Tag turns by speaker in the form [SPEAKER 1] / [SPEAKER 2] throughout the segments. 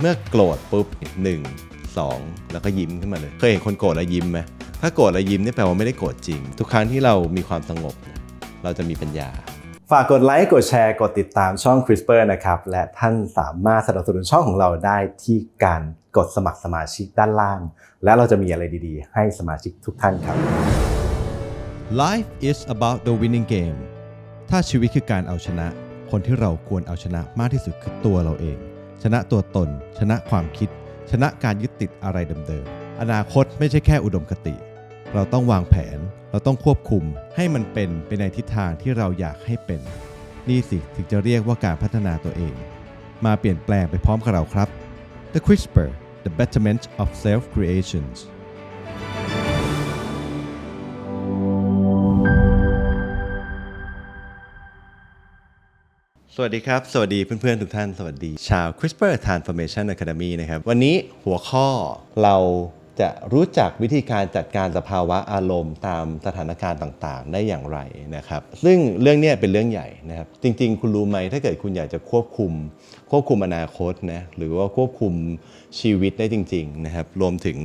[SPEAKER 1] เมื่อโกรธปุ๊บหนึ่งสองแล้วก็ยิ้มขึ้นมาเลย เคยเห็นคนโกรธแล้วยิ้มไหมถ้าโกรธแล้วยิ้มนี่แปลว่าไม่ได้โกรธจริง ทุกครั้งที่เรามีความสงบเนี่ยเราจะมีปัญญา
[SPEAKER 2] ฝากกดไลค์ กดแชร์ กดติดตามช่อง CRISPR นะครับ และท่านสามารถสนับสนุนช่องของเราได้ที่การกดสมัครสมาชิกด้านล่าง และเราจะมีอะไรดีๆ ให้สมาชิกทุกท่านครับ
[SPEAKER 1] Life is about the winning game ถ้าชีวิตคือการเอาชนะ คนที่เราควรเอาชนะมากที่สุดคือตัวเราเอง ชนะตัวตน ชนะความคิด ชนะการยึดติดอะไรเดิมๆ อนาคตไม่ใช่แค่อุดมคติ เราต้องวางแผน เราต้องควบคุม ให้มันเป็นไปในทิศทางที่เราอยากให้เป็น นี่สิถึงจะเรียกว่าการพัฒนาตัวเอง มาเปลี่ยนแปลงไปพร้อมกับเราครับ The CRISPR The Betterment of Self Creations สวัสดีครับ สวัสดีเพื่อนๆ ทุกท่าน สวัสดีชาว CRISPR Transformation Academy นะครับ วันนี้หัวข้อเราจะรู้จักวิธีการจัดการสภาวะอารมณ์ตามสถานการณ์ต่างๆ ได้อย่างไรนะครับ ซึ่งเรื่องนี้เป็นเรื่องใหญ่นะครับ จริงๆ คุณรู้ไหมถ้าเกิดคุณอยากจะควบคุม ควบคุมอนาคตนะหรือว่าควบคุมชีวิตได้จริงๆนะครับรวมถึง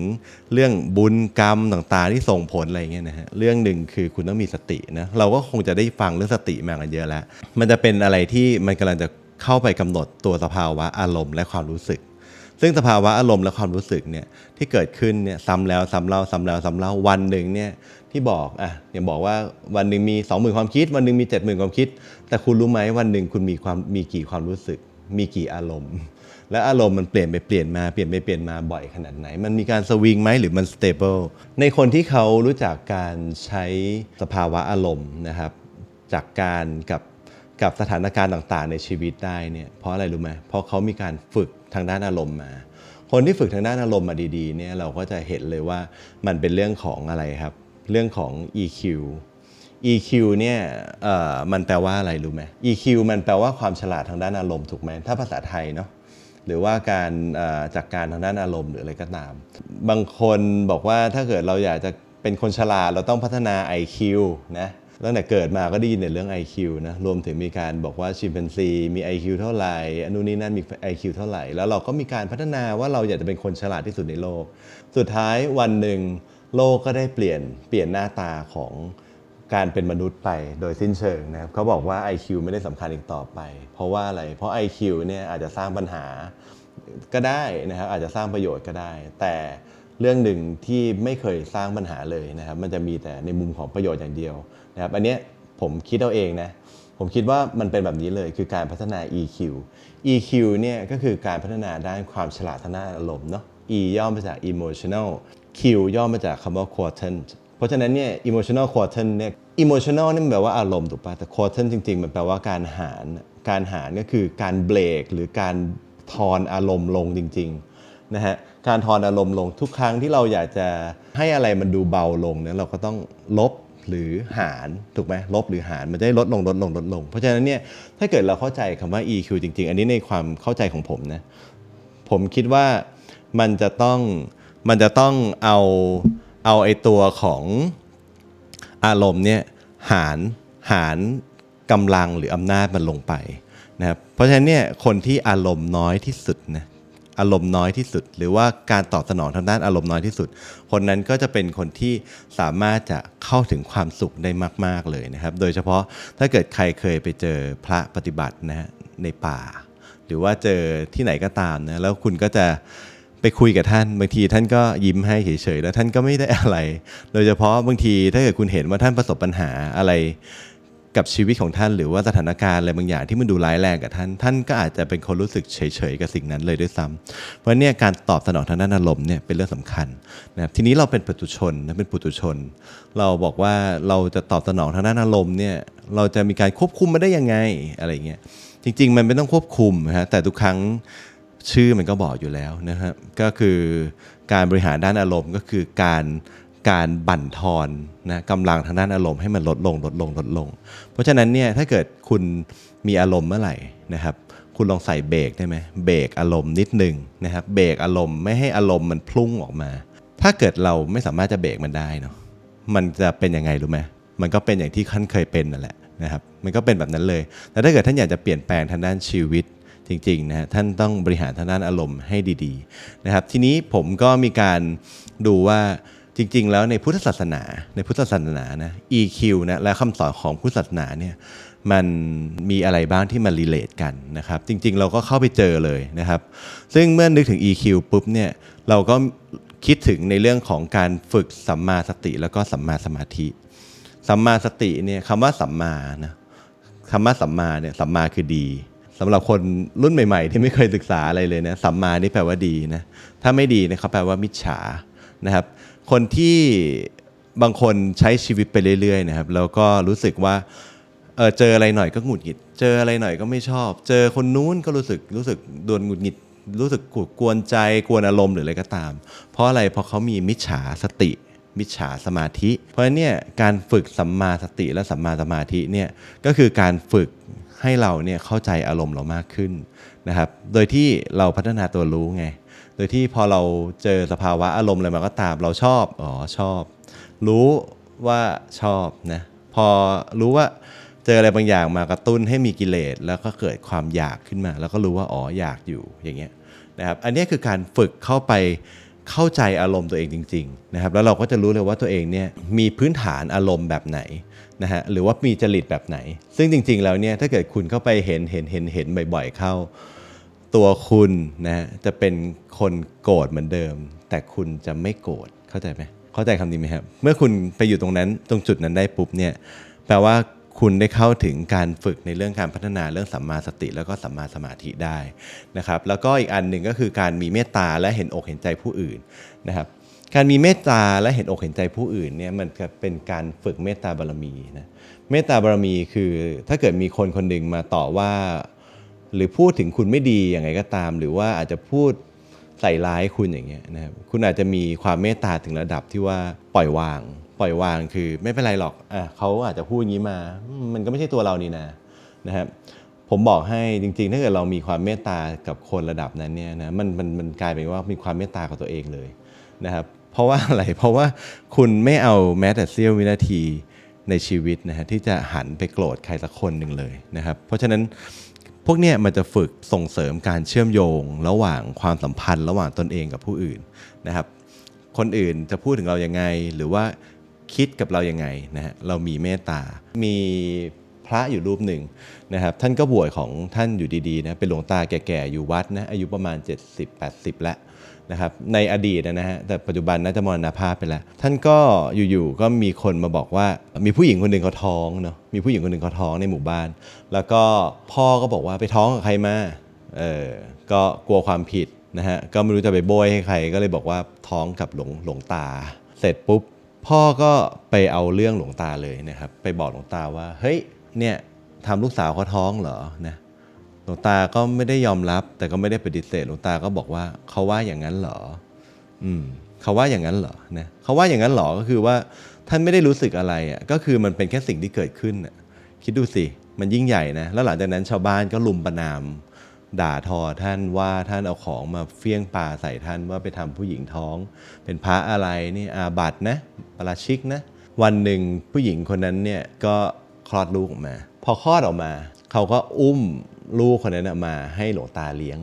[SPEAKER 1] เรื่องบุญกรรมต่างๆ ที่ส่งผลอะไรเงี้ยนะฮะเรื่องหนึ่งคือคุณต้องมีสตินะเราก็คงจะได้ฟังเรื่องสติมากันเยอะแล้ว มันจะเป็นอะไรที่มันกำลังจะเข้าไปกำหนดตัวสภาวะอารมณ์และความรู้สึก ซึ่งสภาวะอารมณ์และความรู้สึกเนี่ยที่เกิดขึ้นเนี่ยซ้ำแล้วซ้ำเล่าซ้ำแล้วซ้ำเล่าวันหนึ่งเนี่ยที่บอกอะอย่างบอกว่าวันหนึ่งมี 2 0,000 ความคิด วันหนึ่งมี 70,000 ความคิด แต่คุณรู้ไหมวันหนึ่งคุณมีความมีกี่ความรู้สึก มีกี่อารมณ์ และอารมณ์มันเปลี่ยนไปเปลี่ยนมาเปลี่ยนไปเปลี่ยนมาบ่อยขนาดไหน มันมีการสวิงไหมหรือมันสเตเบิลในคนที่เขารู้จักการใช้สภาวะอารมณ์นะครับ จากการกับกับสถานการณ์ต่างๆ ในชีวิตได้เนี่ยเพราะอะไรรู้ไหมเพราะเขามีการฝึกทางด้านอารมณ์มา คนที่ฝึกทางด้านอารมณ์มาดีๆเนี่ยเราก็จะเห็นเลยว่ามันเป็นเรื่องของอะไรครับ เรื่องของ EQ EQ เนี่ยมันแปลว่าอะไรรู้ไหม EQ มันแปลว่าความฉลาดทางด้านอารมณ์ถูกไหมถ้าภาษาไทยเนาะหรือว่าการเอ่อจากการทางด้านอารมณ์หรืออะไรก็ตาม บางคนบอกว่าถ้าเกิดเราอยากจะเป็นคนฉลาดเราต้องพัฒนา IQ นะตั้งแต่เกิดมาก็ได้ยินในเรื่อง IQ นะรวมถึงมีการบอกว่าชิม p ป n ซีมี IQ เท่าไหร่อนุนี้นั่นมี IQ เท่าไหร่ แล้วเราก็มีการพัฒนาว่าเราอยากจะเป็นคนฉลาดที่สุดในโลก สุดท้ายวันหนึ่งโลกก็ได้เปลี่ยนเปลี่ยนหน้าตาของ การเป็นมนุษย์ไปโดยสิ้นเชิงนะครับเขาบอกว่า IQ ไม่ได้สำคัญอีกต่อไป เพราะว่าอะไร เพราะ IQ เนี่ยอาจจะสร้างปัญหาก็ได้นะครับอาจจะสร้างประโยชน์ก็ได้ แต่เรื่องหนึ่งที่ไม่เคยสร้างปัญหาเลยนะครับ มันจะมีแต่ในมุมของประโยชน์อย่างเดียวนะครับอันนี้ผมคิดเอาเองนะผมคิดว่ามันเป็นแบบนี้เลยคือการพัฒนา EQ EQ เนี่ยก็คือการพัฒนาด้านความฉลาดทางด้านอารมณ์เนาะ E ย่อมาจาก emotional Q ย่อมาจากคำว่า quotient เพราะฉะนั้นเนี่ย emotional quotient เนี่ย emotional นี่มันแปลว่าอารมณ์ถูกปะแต่ quotient จริง ๆ มันแปลว่าการหาร การหารก็คือการเบรกหรือการทอนอารมณ์ลงจริงๆนะฮะ การทอนอารมณ์ลงทุกครั้งที่เราอยากจะให้อะไรมันดูเบาลงเนี่ยเราก็ต้องลบหรือหารถูกไหมลบหรือหารมันจะได้ลดลงลดลงลดลง เพราะฉะนั้นเนี่ยถ้าเกิดเราเข้าใจคำว่า EQ จริง ๆ อันนี้ในความเข้าใจของผมนะผมคิดว่ามันจะต้องมันจะต้องเอา เอาไอตัวของอารมณ์เนี่ยหารหารกำลังหรืออำนาจมันลงไปนะครับเพราะฉะนั้นเนี่ยคนที่อารมณ์น้อยที่สุดนะอารมณ์น้อยที่สุด หรือว่าการตอบสนองทางด้านอารมณ์น้อยที่สุด คนนั้นก็จะเป็นคนที่สามารถจะเข้าถึงความสุขได้มาก ๆเลยนะครับ โดยเฉพาะถ้าเกิดใครเคยไปเจอพระปฏิบัตินะฮะในป่า หรือว่าเจอที่ไหนก็ตามนะแล้วคุณก็จะ ไปคุยกับท่าน บางทีท่านก็ยิ้มให้เฉยๆแล้วท่านก็ไม่ได้อะไร โดยเฉพาะบางทีถ้าเกิดคุณเห็นว่าท่านประสบปัญหาอะไรกับชีวิตของท่าน หรือว่าสถานการณ์อะไรบางอย่างที่มันดูร้ายแรงกับท่าน ท่านก็อาจจะเป็นคนรู้สึกเฉยๆกับสิ่งนั้นเลยด้วยซ้ำเพราะเนี่ยการตอบสนองทางด้านอารมณ์เนี่ยเป็นเรื่องสำคัญนะครับทีนี้เราเป็นปุถุชนนะเป็นปุถุชน เราบอกว่าเราจะตอบสนองทางด้านอารมณ์เนี่ยเราจะมีการควบคุมมันได้ยังไงอะไรเงี้ยจริง ๆ มันไม่ต้องควบคุมนะฮะแต่ทุกครั้ง ชื่อมันก็บอกอยู่แล้วนะครับก็คือการบริหารด้านอารมณ์ก็คือการการบั่นทอนนะกำลังทางด้านอารมณ์ให้มันลดลงลดลงลดลง เพราะฉะนั้นเนี่ยถ้าเกิดคุณมีอารมณ์เมื่อไหร่นะครับคุณลองใส่เบรกได้ไหมเบรกอารมณ์นิดหนึ่งนะครับเบรกอารมณ์ไม่ให้อารมณ์มันพุ่งออกมา ถ้าเกิดเราไม่สามารถจะเบรกมันได้เนาะมันจะเป็นยังไงรู้ไหมมันก็เป็นอย่างที่ท่านเคยเป็นนั่นแหละนะครับมันก็เป็นแบบนั้นเลยแต่ถ้าเกิดท่านอยากจะเปลี่ยนแปลงทางด้านชีวิต จริงๆนะฮะท่านต้องบริหารทางด้านอารมณ์ให้ดีๆนะครับทีนี้ผมก็มีการดูว่าจริง ๆ แล้วในพุทธศาสนา ในพุทธศาสนานะ EQ นะและคำสอนของพุทธศาสนาเนี่ยมันมีอะไรบ้างที่มันรีเลทกันนะครับ จริง ๆ เราก็เข้าไปเจอเลยนะครับ ซึ่งเมื่อนึกถึง EQ ปุ๊บเนี่ยเราก็คิดถึงในเรื่องของการฝึกสัมมาสติแล้วก็สัมมาสมาธิ สัมมาสติเนี่ยคำว่าสัมมานะคำว่าสัมมาเนี่ยสัมมาคือดีำหรับคนรุ่นใหม่ ๆ ที่ไม่เคยศึกษาอะไรเลยนะสัมมานี่แปลว่าดีนะถ้าไม่ดีนี่ยเขาแปลว่ามิจฉานะครับ คนที่บางคนใช้ชีวิตไปเรื่อยๆนะครับแล้วก็รู้สึกว่าเออเจออะไรหน่อยก็หงุดหงิด เจออะไรหน่อยก็ไม่ชอบ เจอคนนู้นก็รู้สึกรู้สึกโดนหงุดหงิด รู้สึกกวนใจกวนอารมณ์หรืออะไรก็ตาม เพราะอะไรเพราะเขามีมิจฉาสติ มิจฉาสมาธิ เพราะฉะนั้นเนี่ยการฝึกสัมมาสติและสัมมาสมาธิเนี่ยก็คือการฝึก ให้เราเนี่ยเข้าใจอารมณ์เรามากขึ้นนะครับ โดยที่เราพัฒนาตัวรู้ไง โดยที่พอเราเจอสภาวะอารมณ์อะไรมาก็ตามเราชอบ อ๋อชอบ รู้ว่าชอบนะ พอรู้ว่าเจออะไรบางอย่างมากระตุ้นให้มีกิเลสแล้วก็เกิดความอยากขึ้นมา แล้วก็รู้ว่าอ๋ออยากอยู่อย่างเงี้ยนะครับ อันนี้คือการฝึกเข้าไป เข้าใจอารมณ์ตัวเองจริงๆนะครับแล้วเราก็จะรู้เลยว่าตัวเองเนี่ยมีพื้นฐานอารมณ์แบบไหนนะฮะหรือว่ามีจริตแบบไหน ซึ่งจริง ๆ แล้วเนี่ยถ้าเกิดคุณเข้าไปเห็นเห็นเห็นเห็นบ่อย ๆ เข้า ตัวคุณนะฮะจะเป็นคนโกรธเหมือนเดิม แต่คุณจะไม่โกรธเข้าใจไหมเข้าใจคำนี้ไหมครับเมื่อคุณไปอยู่ตรงนั้นตรงจุดนั้นได้ปุ๊บเนี่ยแปลว่า คุณได้เข้าถึงการฝึกในเรื่องการพัฒนาเรื่องสัมมาสติ แล้วก็สัมมาสมาธิได้นะครับ แล้วก็อีกอันหนึ่งก็คือการมีเมตตาและเห็นอกเห็นใจผู้อื่นนะครับ การมีเมตตาและเห็นอกเห็นใจผู้อื่นเนี่ยมันจะเป็นการฝึกเมตตาบารมีนะเมตตาบารมีคือ ถ้าเกิดมีคนคนหนึ่งมาต่อว่า หรือพูดถึงคุณไม่ดีอย่างไรก็ตาม หรือว่าอาจจะพูดใส่ร้ายคุณอย่างเงี้ยนะครับคุณอาจจะมีความเมตตาถึงระดับที่ว่าปล่อยวาง ล่อยวางคือไม่เป็นไรหรอกอะเขาอาจจะพูดอย่างนี้มา มันก็ไม่ใช่ตัวเรานี่นะนะครับผมบอกให้จริงๆ ถ้าเกิดเรามีความเมตตากับคนระดับนั้นเนี่ยนะมันมันมันกลายเป็นว่ามีความเมตตากับตัวเองเลยนะครับเพราะว่าอะไรเพราะว่าคุณไม่เอาแม้แต่เสี้ยววินาทีในชีวิตนะฮะที่จะหันไปโกรธใครสักคนหนึ่งเลยนะครับเพราะฉะนั้นพวกเนี้ยมันจะฝึกส่งเสริมการเชื่อมโยง ระหว่างความสัมพันธ์ ระหว่างตนเองกับผู้อื่นนะครับคนอื่นจะพูดถึงเรายังไงหรือว่า คิดกับเรายังไงนะฮะเรามีเมตตา มีพระอยู่รูปหนึ่งนะครับท่านก็บวชของท่านอยู่ดีๆนะเป็นหลวงตาแก่ๆอยู่วัดนะอายุประมาณ 70-80 แล้วนะครับในอดีตนะฮะแต่ปัจจุบันน่าจะมรณภาพไปแล้ว ท่านก็อยู่ๆก็มีคนมาบอกว่า มีผู้หญิงคนหนึ่งเขาท้องเนาะมีผู้หญิงคนหนึ่งเขาท้องในหมู่บ้าน แล้วก็พ่อก็บอกว่าไปท้องกับใครมาเออก็กลัวความผิดนะฮะก็ไม่รู้จะไปโบยให้ใครก็เลยบอกว่าท้องกับหลวงหลวงตา เสร็จปุ๊บ พ่อก็ไปเอาเรื่องหลวงตาเลยนะครับ ไปบอกหลวงตาว่า เฮ้ยเนี่ยทำลูกสาวเขาท้องเหรอนะหลวงตาก็ไม่ได้ยอมรับ แต่ก็ไม่ได้ปฏิเสธหลวงตาก็บอกว่าเขาว่าอย่างนั้นเหรอ อืมเขาว่าอย่างนั้นเหรอนะเขาว่าอย่างนั้นเหรอก็คือว่าท่านไม่ได้รู้สึกอะไรอะก็คือมันเป็นแค่สิ่งที่เกิดขึ้นอะคิดดูสิมันยิ่งใหญ่นะแล้วหลังจากนั้นชาวบ้านก็ลุมประนาม ด่าทอท่านว่าท่านเอาของมาเฟี้ยงปาใส่ท่านว่าไปทำผู้หญิงท้อง เป็นพระอะไรนี่อาบัตินะปราชิกนะ วันหนึ่งผู้หญิงคนนั้นเนี่ยก็คลอดลูกออกมา พอคลอดออกมา เขาก็อุ้มลูกคนนั้นมาให้หลวงตาเลี้ยง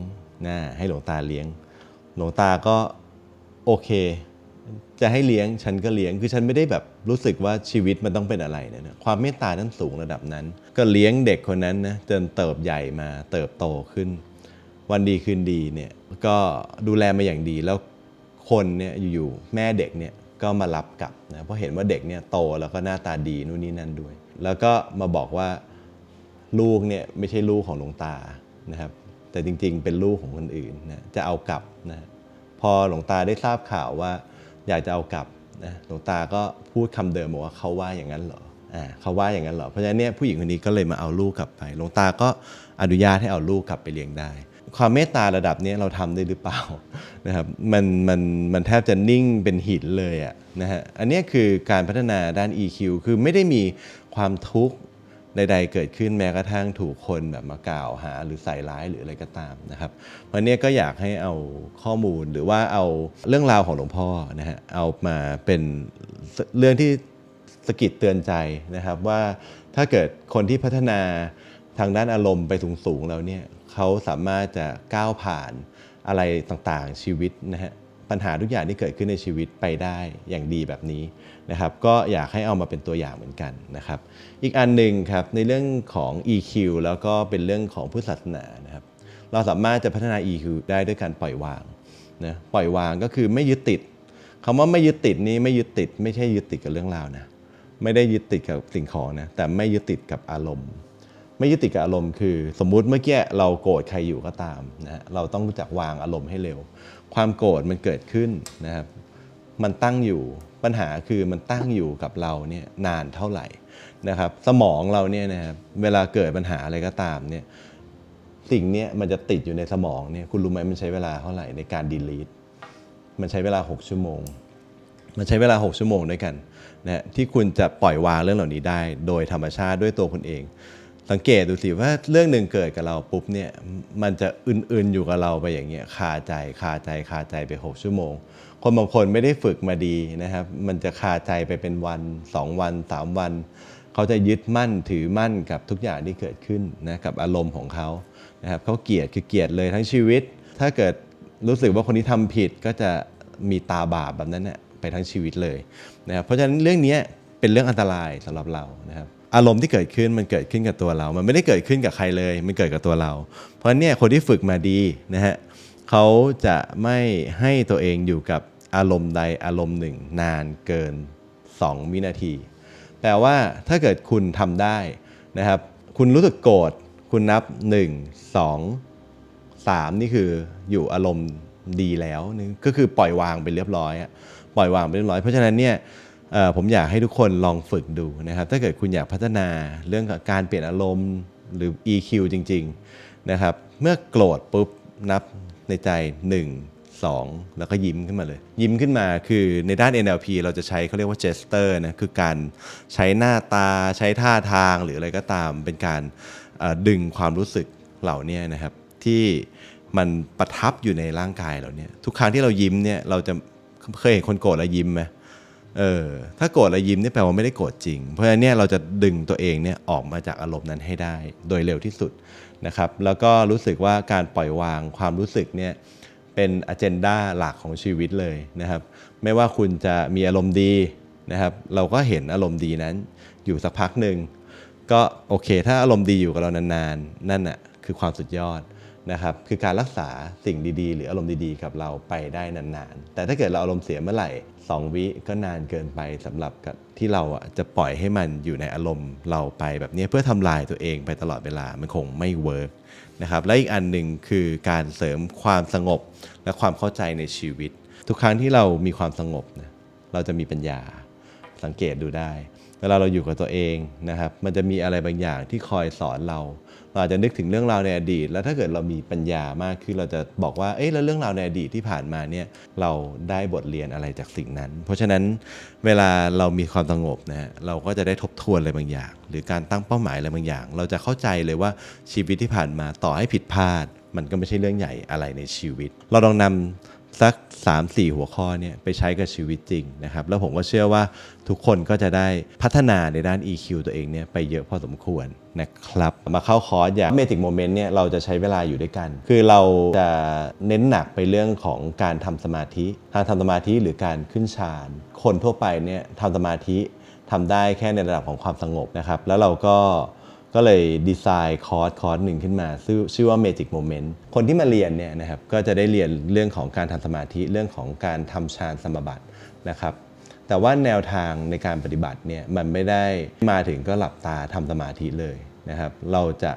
[SPEAKER 1] นะให้หลวงตาเลี้ยง หลวงตาก็โอเค จะให้เลี้ยงฉันก็เลี้ยงคือฉันไม่ได้แบบรู้สึกว่าชีวิตมันต้องเป็นอะไรนะเนี่ยความเมตตานั้นสูงระดับนั้น ก็เลี้ยงเด็กคนนั้นนะจนเติบใหญ่มาเติบโตขึ้น วันดีคืนดีเนี่ยก็ดูแลมาอย่างดีแล้วคนเนี่ยอยู่ๆแม่เด็กเนี่ยก็มารับกลับนะเพราะเห็นว่าเด็กเนี่ยโตแล้วก็หน้าตาดีนู่นนี่นั่นด้วย แล้วก็มาบอกว่าลูกเนี่ยไม่ใช่ลูกของหลวงตานะครับ แต่จริงๆเป็นลูกของคนอื่นนะจะเอากลับนะพอหลวงตาได้ทราบข่าวว่า อยากจะเอากลับนะหลวงตาก็พูดคำเดิมบอกว่าเขาว่าอย่างนั้นเหรออ่าเขาว่าอย่างนั้นเหรอเพราะฉะนั้นเนี่ยผู้หญิงคนนี้ก็เลยมาเอาลูกกลับไปหลวงตาก็อนุญาตให้เอาลูกกลับไปเลี้ยงได้ ความเมตตาระดับนี้เราทำได้หรือเปล่านะครับมันมันมันแทบจะนิ่งเป็นหินเลยอะนะฮะอันนี้คือการพัฒนาด้าน EQ คือไม่ได้มีความทุกข์ ใดๆเกิดขึ้นแม้กระทั่งถูกคนแบบมากล่าวหาหรือใส่ร้ายหรืออะไรก็ตามนะครับวันนี้ก็อยากให้เอาข้อมูลหรือว่าเอาเรื่องราวของหลวงพ่อนะฮะเอามาเป็นเรื่องที่สะกิดเตือนใจนะครับว่าถ้าเกิดคนที่พัฒนาทางด้านอารมณ์ไปสูงๆแล้วเนี่ยเขาสามารถจะก้าวผ่านอะไรต่างๆชีวิตนะฮะ ปัญหาทุกอย่างที่เกิดขึ้นในชีวิตไปได้อย่างดีแบบนี้นะครับก็อยากให้เอามาเป็นตัวอย่างเหมือนกันนะครับ อีกอันหนึ่งครับในเรื่องของ EQ แล้วก็เป็นเรื่องของพุทธศาสนานะครับเราสามารถจะพัฒนา EQ ได้ด้วยการปล่อยวางนะปล่อยวางก็คือไม่ยึดติดคำว่าไม่ยึดติดนี้ไม่ยึดติด ไม่ใช่ยึดติดกับเรื่องราวนะไม่ได้ยึดติดกับสิ่งของนะแต่ไม่ยึดติดกับอารมณ์ ไม่ยึดติดกับอารมณ์คือ สมมุติเมื่อกี้เราโกรธใครอยู่ก็ตามนะฮะเราต้องรู้จักวางอารมณ์ให้เร็ว ความโกรธมันเกิดขึ้นนะครับ มันตั้งอยู่ปัญหาคือมันตั้งอยู่กับเราเนี่ยนานเท่าไหร่นะครับ สมองเราเนี่ยนะครับเวลาเกิดปัญหาอะไรก็ตามเนี่ยสิ่งนี้มันจะติดอยู่ในสมองเนี่ยคุณรู้ไหมมันใช้เวลาเท่าไหร่ในการดีลีทมันใช้เวลา 6 ชั่วโมง มันใช้เวลา 6 ชั่วโมงด้วยกันนะฮะที่คุณจะปล่อยวางเรื่องเหล่านี้ได้ โดยธรรมชาติด้วยตัวคุณเอง สังเกตดูสิว่าเรื่องหนึ่งเกิดกับเราปุ๊บเนี่ยมันจะอื่นๆอยู่กับเราไปอย่างเงี้ยคาใจคาใจคาใจไป 6 ชั่วโมง คนบางคนไม่ได้ฝึกมาดีนะครับ มันจะคาใจไปเป็นวัน 2 วัน 3 วัน เขาจะยึดมั่นถือมั่นกับทุกอย่างที่เกิดขึ้นนะกับอารมณ์ของเขานะครับเขาเกลียดคือเกลียดเลยทั้งชีวิต ถ้าเกิดรู้สึกว่าคนที่ทำผิดก็จะมีตาบาปแบบนั้นเน่ยไปทั้งชีวิตเลยนะครับเพราะฉะนั้นเรื่องนี้เป็นเรื่องอันตรายสำหรับเรานะครับ อารมณ์ที่เกิดขึ้นมันเกิดขึ้นกับตัวเรา มันไม่ได้เกิดขึ้นกับใครเลย มันเกิดกับตัวเรา เพราะฉะนั้นเนี่ยคนที่ฝึกมาดีนะฮะเขาจะไม่ให้ตัวเองอยู่กับอารมณ์ใดอารมณ์หนึ่ง นานเกิน 2 วินาที แปลว่าถ้าเกิดคุณทำได้นะครับ คุณรู้สึกโกรธคุณนับ 1 2 3 นี่คืออยู่อารมณ์ดีแล้วนี่ก็คือปล่อยวางไปเรียบร้อยปล่อยวางไปเรียบร้อย เพราะฉะนั้นเนี่ย ผมอยากให้ทุกคนลองฝึกดูนะครับ ถ้าเกิดคุณอยากพัฒนาเรื่องการเปลี่ยนอารมณ์หรือ EQ จริง ๆ นะครับ เมื่อโกรธปุ๊บนับในใจ 1 2 แล้วก็ยิ้มขึ้นมาเลย ยิ้มขึ้นมาคือในด้าน NLP เราจะใช้เขาเรียกว่า gesture นะคือการใช้หน้าตาใช้ท่าทางหรืออะไรก็ตาม เป็นการดึงความรู้สึกเหล่านี้นะครับ ที่มันประทับอยู่ในร่างกายเราเนี่ยทุกครั้งที่เรายิ้มเนี่ยเราจะเคยเห็นคนโกรธแล้วยิ้มไหม เออถ้าโกรธแล้วยิ้มนี่แปลว่าไม่ได้โกรธจริง เพราะฉะนั้นเนี่ยเราจะดึงตัวเองเนี่ยออกมาจากอารมณ์นั้นให้ได้โดยเร็วที่สุดนะครับ แล้วก็รู้สึกว่าการปล่อยวางความรู้สึกเนี่ยเป็นอ g e n d a หลักของชีวิตเลยนะครับ ไม่ว่าคุณจะมีอารมณ์ดีนะครับ เราก็เห็นอารมณ์ดีนั้น อยู่สักพักหนึ่งก็โอเค ถ้าอารมณ์ดีอยู่กับเรานานๆ นั่นน่ะคือความสุดยอด นะครับคือการรักษาสิ่งดีๆ หรืออารมณ์ดีๆ กับเราไปได้นานๆ แต่ถ้าเกิดเราอารมณ์เสียเมื่อไหร่ 2 วิก็นานเกินไปสำหรับที่เราจะปล่อยให้มันอยู่ในอารมณ์เราไปแบบนี้เพื่อทำลายตัวเองไปตลอดเวลามันคงไม่เวิร์กนะครับและอีกอันหนึ่งคือการเสริมความสงบและความเข้าใจในชีวิต ทุกครั้งที่เรามีความสงบนะเราจะมีปัญญาสังเกตดูได้ เวลาเราอยู่กับตัวเองนะครับมันจะมีอะไรบางอย่างที่คอยสอนเรา เราอาจจะนึกถึงเรื่องราวในอดีต แล้วถ้าเกิดเรามีปัญญามากขึ้นเราจะบอกว่าเอ๊ะแล้วเรื่องราวในอดีตที่ผ่านมาเนี่ยเราได้บทเรียนอะไรจากสิ่งนั้น เพราะฉะนั้นเวลาเรามีความสงบนะฮะเราก็จะได้ทบทวนอะไรบางอย่าง หรือการตั้งเป้าหมายอะไรบางอย่าง เราจะเข้าใจเลยว่าชีวิตที่ผ่านมาต่อให้ผิดพลาด มันก็ไม่ใช่เรื่องใหญ่อะไรในชีวิต เราลองนำ สัก 3-4 หัวข้อเนี่ยไปใช้กับชีวิตจริงนะครับ แล้วผมก็เชื่อว่าทุกคนก็จะได้พัฒนาในด้าน EQ ตัวเองเนี่ยไปเยอะพอสมควรนะครับ มาเข้าคอร์สอย่าง Magic Moment เนี่ยเราจะใช้เวลาอยู่ด้วยกัน คือเราจะเน้นหนักไปเรื่องของการทำสมาธิการทำสมาธิหรือการขึ้นฌานคนทั่วไปเนี่ยทำสมาธิทำได้แค่ในระดับของความสงบนะครับ แล้วเราก็ ก็เลยดีไซน์คอร์สคอร์สหนึ่งขึ้นมาชื่อชื่อว่า Magic Moment คนที่มาเรียนเนี่ยนะครับก็จะได้เรียนเรื่องของการทำสมาธิเรื่องของการทำฌานสมาบัตินะครับแต่ว่าแนวทางในการปฏิบัติเนี่ยมันไม่ได้มาถึงก็หลับตาทำสมาธิเลยนะครับเราจะ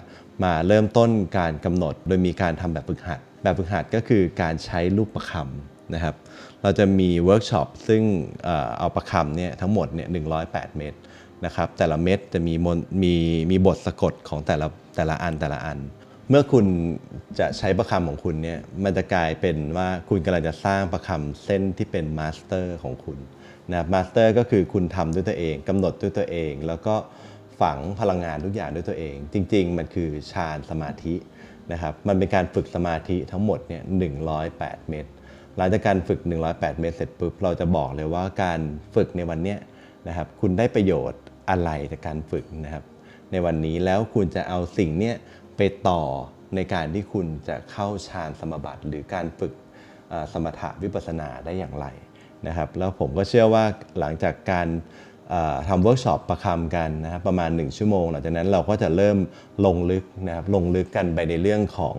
[SPEAKER 1] มาเริ่มต้นการกำหนดโดยมีการทำแบบฝึกหัด แบบฝึกหัดก็คือการใช้รูปประคำนะครับเราจะมีเวิร์กช็อปซึ่งเอ่อเอาประคำเนี่ยทั้งหมดเนี่ย108 เม็ด นะครับแต่ละเม็ดจะมีมนมีมีบทสะกดของแต่ละแต่ละอันแต่ละอัน เมื่อคุณจะใช้ประคำของคุณเนี่ยมันจะกลายเป็นว่าคุณกำลังจะสร้างประคำเส้นที่เป็นมาสเตอร์ของคุณนะมาสเตอร์ก็คือคุณทำด้วยตัวเองกำหนดด้วยตัวเอง แล้วก็ฝังพลังงานทุกอย่างด้วยตัวเอง จริง ๆ มันคือฌานสมาธินะครับมันเป็นการฝึกสมาธิทั้งหมดเนี่ย108 เม็ดหลังจากการฝึก 108 เมตรเสร็จปุ๊บเราจะบอกเลยว่าการฝึกในวันเนี้ยนะครับคุณได้ประโยชน์ อะไรจากการฝึกนะครับ ในวันนี้แล้วคุณจะเอาสิ่งเนี้ยไปต่อในการที่คุณจะเข้าฌานสมบัติหรือการฝึกสมถะวิปัสสนาได้อย่างไรนะครับ แล้วผมก็เชื่อว่าหลังจากการทำเวิร์กช็อปประคำกันนะครับประมาณ 1 ชั่วโมง หลังจากนั้นเราก็จะเริ่มลงลึกนะครับลงลึกกันไปในเรื่องของ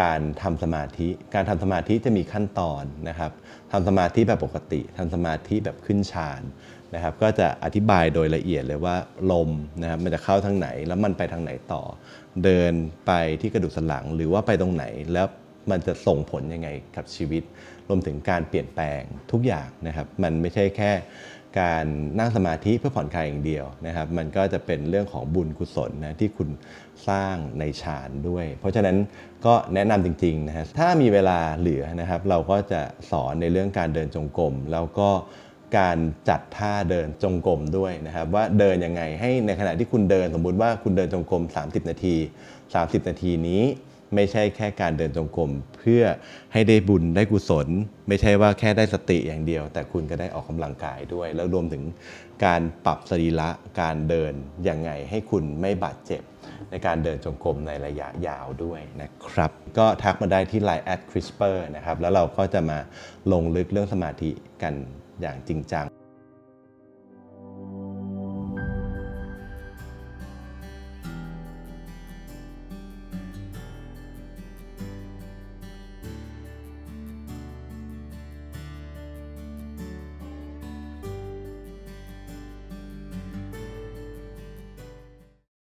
[SPEAKER 1] การทำสมาธิ การทำสมาธิจะมีขั้นตอนนะครับทำสมาธิแบบปกติทำสมาธิแบบขึ้นฌาน นะครับก็จะอธิบายโดยละเอียดเลยว่าลมนะครับมันจะเข้าทางไหน แล้วมันไปทางไหนต่อ เดินไปที่กระดูกสันหลังหรือว่าไปตรงไหนแล้วมันจะส่งผลยังไงกับชีวิต รวมถึงการเปลี่ยนแปลงทุกอย่างนะครับ มันไม่ใช่แค่การนั่งสมาธิเพื่อผ่อนคลายอย่างเดียวนะครับ มันก็จะเป็นเรื่องของบุญกุศลนะที่คุณสร้างในฌานด้วย เพราะฉะนั้นก็แนะนำจริงๆนะฮะถ้ามีเวลาเหลือนะครับ เราก็จะสอนในเรื่องการเดินจงกรมแล้วก็ การจัดท่าเดินจงกรมด้วยนะครับว่าเดินยังไงให้ในขณะที่คุณเดินสมมุติว่าคุณเดินจงกรม 30 นาที 30 นาทีนี้ไม่ใช่แค่การเดินจงกรมเพื่อให้ได้บุญได้กุศล ไม่ใช่ว่าแค่ได้สติอย่างเดียว แต่คุณก็ได้ออกกำลังกายด้วย แล้วรวมถึงการปรับสรีระการเดินยังไงให้คุณไม่บาดเจ็บ ในการเดินจงกรมในระยะยาวด้วยนะครับ ก็ทักมาได้ที่ Line at CRISPR นะครับแล้วเราก็จะมาลงลึกเรื่องสมาธิกัน อย่างจริงจัง